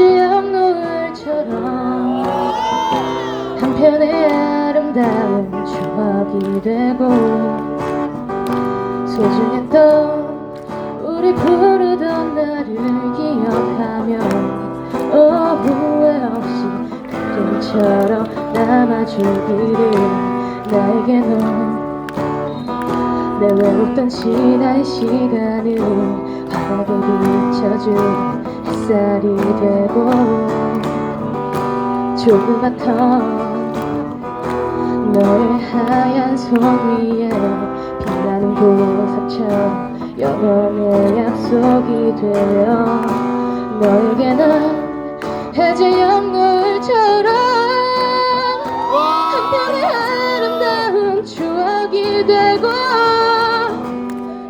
해지역 노을처럼 한편의 아름다운 추억이 되고 소중했던 우리 부르던 나를 기억하며 어, 후회 없이 그림처럼 남아주기를 나에게 넌내 외롭던 지난 시간을 환하게 비춰준 햇 살이 되고 조그맣던 너의 하얀 손 위에 빛나는 보석처럼 영원의 약속이 되어 너에게 난 해제역 노을처럼 한편의 아름다운 추억이 되고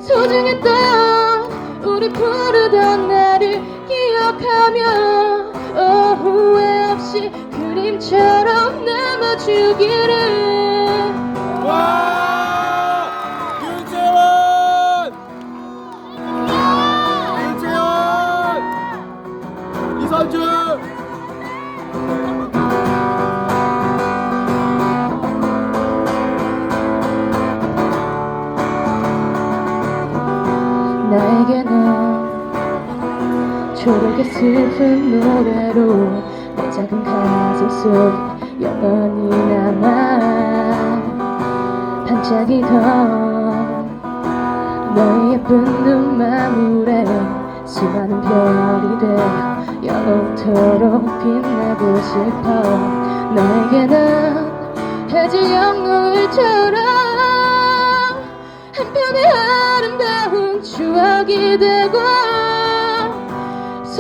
소중했던 우리 부르던 나를 기억하며 어, 후회 없이 그림처럼 남아주기를 초록의 슬픈 노래로 내 작은 가슴 속에 영원히 남아 반짝이던 너의 예쁜 눈망울에 수많은 별이 되어 영원토록 빛나고 싶어 너에게는 해지역 노을처럼 한편의 아름다운 추억이 되고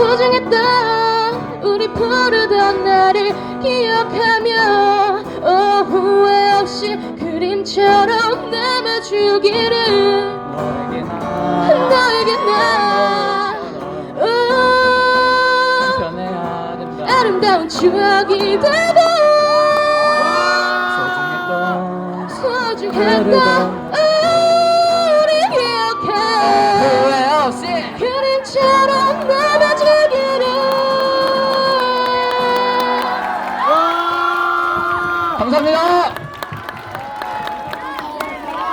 소중했던 우리 부르던 나를 기억하며 어, 후회 없이 그림처럼 남아주기를 너에게 너에게 나. 어, 편의 아름다운. 아름다운 추억이 되고 소중했던 소중했던 감사합니다.